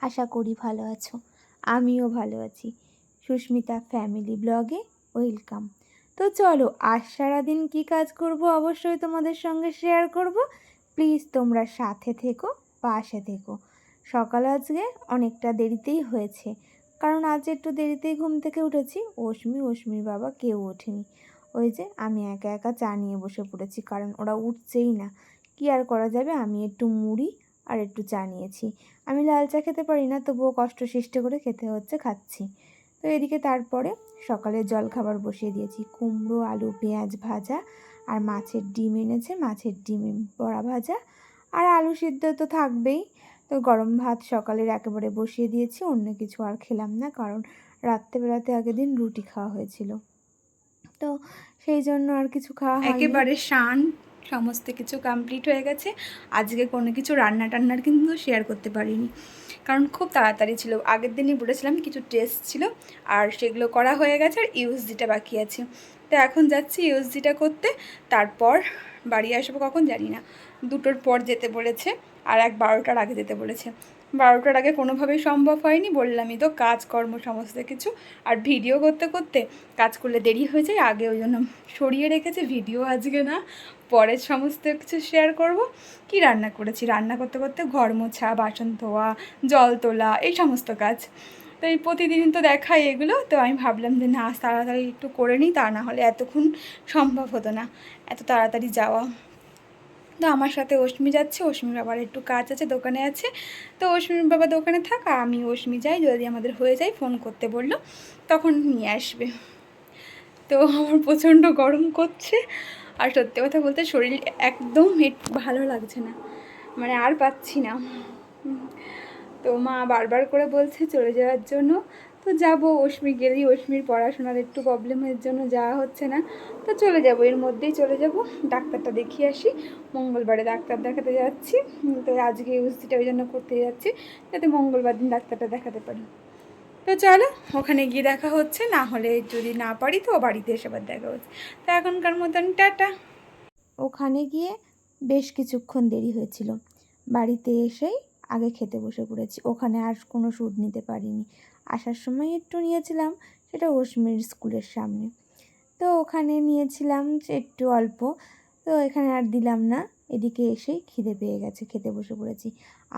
আশা করি ভালো আছো। আমিও ভালো আছি। সুস্মিতা ফ্যামিলি ব্লগে ওয়েলকাম। তো চলো, আজ সারাদিন কী কাজ করব অবশ্যই তোমাদের সঙ্গে শেয়ার করব। প্লিজ তোমরা সাথে থেকো, পাশে থেকো। সকাল আজকে অনেকটা দেরিতেই হয়েছে। কারণ আজ একটু দেরিতেই ঘুম থেকে উঠেছি। অশ্মি অশ্মির বাবা কেউ ওঠেনি। ওই যে আমি একা একা চা নিয়ে বসে পড়েছি, কারণ ওরা উঠছেই না। কি আর করা যাবে? আমি একটু মুড়ি আর একটু চা নিয়েছি। আমি লাল চা খেতে পারি না, তবুও কষ্ট সৃষ্টি করে খেতে হচ্ছে, খাচ্ছি। তো এদিকে তারপরে সকালে জল খাবার বসিয়ে দিয়েছি। কুমড়ো, আলু, পেঁয়াজ ভাজা আর মাছের ডিম এনেছে। মাছের ডিম, বড়া ভাজা আর আলু সিদ্ধ তো থাকবেই। তো গরম ভাত সকালের একেবারে বসিয়ে দিয়েছি, অন্য কিছু আর খেলাম না কারণ রাত্রেবেলাতে আগের দিন রুটি খাওয়া হয়েছিল। তো সেই জন্য আর কিছু খাওয়া। একেবারে শান। সমস্ত কিছু কমপ্লিট হয়ে গেছে। আজকে কোনো কিছু রান্না টান্নার কিন্তু শেয়ার করতে পারিনি। কারণ খুব তাড়াতাড়ি ছিল। আগের দিনই বলেছিলাম কিছু টেস্ট ছিল আর সেগুলো করা হয়ে গেছে আর ইউএসজিটা বাকি আছে। তো এখন যাচ্ছি ইউএসজিটা করতে। তারপর বাড়ি আসব কখন জানি না। দুটোর পর যেতে বলেছে আর এক বারোটার আগে যেতে বলেছে। বারোটার আগে কোনোভাবেই সম্ভব হয়নি, বললামই তো কাজকর্ম সমস্ত কিছু। আর ভিডিও করতে করতে কাজ করলে দেরি হয়ে যায়, আগে ওই জন্য সরিয়ে রেখেছে, ভিডিও আজকে না পরে সমস্ত কিছু শেয়ার করব। কি রান্না করেছি? রান্না করতে করতে ঘর মোছা, বাসন ধোয়া, জল তোলা, এই সমস্ত কাজ। তো এই প্রতিদিন তো দেখাই এগুলো, তো আমি ভাবলাম যে না, তাড়াতাড়ি একটু করে নিই, তা না হলে এতক্ষণ সম্ভব হতো না। এত তাড়াতাড়ি যাওয়া। তো আমার সাথে অশ্মি যাচ্ছে, অশ্মির বাবার একটু কাজ আছে, দোকানে আছে। তো অশ্মির বাবা দোকানে থাক, আমি অশ্মি যাই, যদি আমাদের হয়ে যায় ফোন করতে বলল, তখন নিয়ে আসবে। তো আমার প্রচণ্ড গরম করছে। আর সত্যি কথা বলতে শরীর একদম ভালো লাগছে না। মানে আর পাচ্ছি না। তো মা বারবার করে বলছে চলে যাওয়ার জন্য। তো যাব অশ্মি গেলেই অশ্মির পড়াশোনার একটু প্রবলেমের জন্য যাওয়া হচ্ছে না। তো চলে যাব, এর মধ্যেই চলে যাব। ডাক্তারটা দেখিয়ে আসি। মঙ্গলবারে ডাক্তার দেখাতে যাচ্ছি। তো আজকে ইউসিটা ওই জন্য করতে যাচ্ছি, যাতে মঙ্গলবার দিন ডাক্তারটা দেখাতে পারি। তো চলো, ওখানে গিয়ে দেখা হচ্ছে, না হলে যদি না পারি তো বাড়িতে এসে আবার দেখা হচ্ছে। তো এখনকার মতন টাটা। ওখানে গিয়ে বেশ কিছুক্ষণ দেরি হয়েছিল। বাড়িতে এসেই আগে খেতে বসে পড়েছি। ওখানে আর কোনো শ্যুট নিতে পারিনি। আসার সময় একটু নিয়েছিলাম, সেটা অশ্মির স্কুলের সামনে। তো ওখানে নিয়েছিলাম একটু অল্প, তো এখানে আর দিলাম না। এদিকে এসেই খিদে পেয়ে গেছে, খেতে বসে পড়েছি।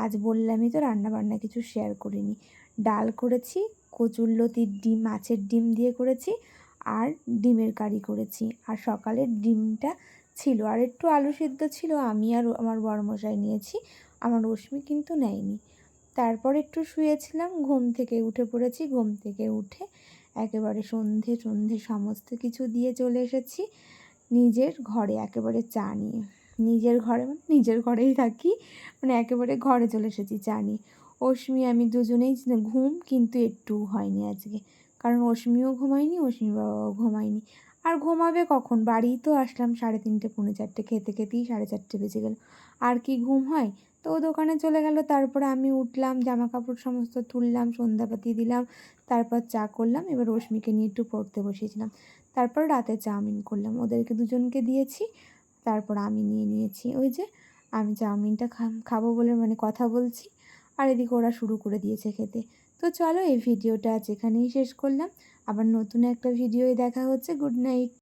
আজ বললামই তো রান্না বান্না কিছু শেয়ার করিনি। ডাল করেছি কচুরলতির ডিম, মাছের ডিম দিয়ে করেছি, আর ডিমের কারি করেছি। আর সকালের ডিমটা ছিল, আর একটু আলু সিদ্ধ ছিল, আমি আর আমার বড়মশাই নিয়েছি। আমার রশ্মি কিন্তু নেয়নি। তারপর একটু শুয়েছিলাম, ঘুম থেকে উঠে পড়েছি, ঘুম থেকে উঠে একেবারে সন্ধে সন্ধে সমস্ত কিছু দিয়ে চলে এসেছি নিজের ঘরে, একেবারে চা নিয়ে। নিজের ঘরে মানে নিজের ঘরেই থাকি মানে একেবারে ঘরে চলে এসেছি চা নিয়ে। অশ্মি আমি দুজনেই ঘুম কিন্তু একটু হয়নি আজকে। কারণ অশ্মিও ঘুমায়নি অশ্মি বাবাও ঘুমায়নি। আর ঘুমাবে কখন? বাড়িই তো আসলাম সাড়ে তিনটে, পৌনে চারটে, খেতে খেতেই সাড়ে চারটে বেজে গেল। আর কি ঘুম হয়? তো দোকানে চলে গেল। তারপরে আমি উঠলাম জামা কাপড় সমস্ত তুললাম, সন্ধ্যাপাতি দিলাম, তারপর চা করলাম, এবার রশ্মিকে নিয়ে একটু পড়তে বসিয়েছিলাম তারপর রাতে চাউমিন করলাম, ওদেরকে দুজনকে দিয়েছি, তারপর আমি নিয়ে নিয়েছি। ওই যে আমি চাউমিনটা খাব বলে মানে কথা বলছি, আর এদিকে ওরা শুরু করে দিয়েছে খেতে। তো চলো এই ভিডিওটা আজ এখানেই শেষ করলাম। আবার নতুন একটা ভিডিওয় দেখা হচ্ছে। Good night.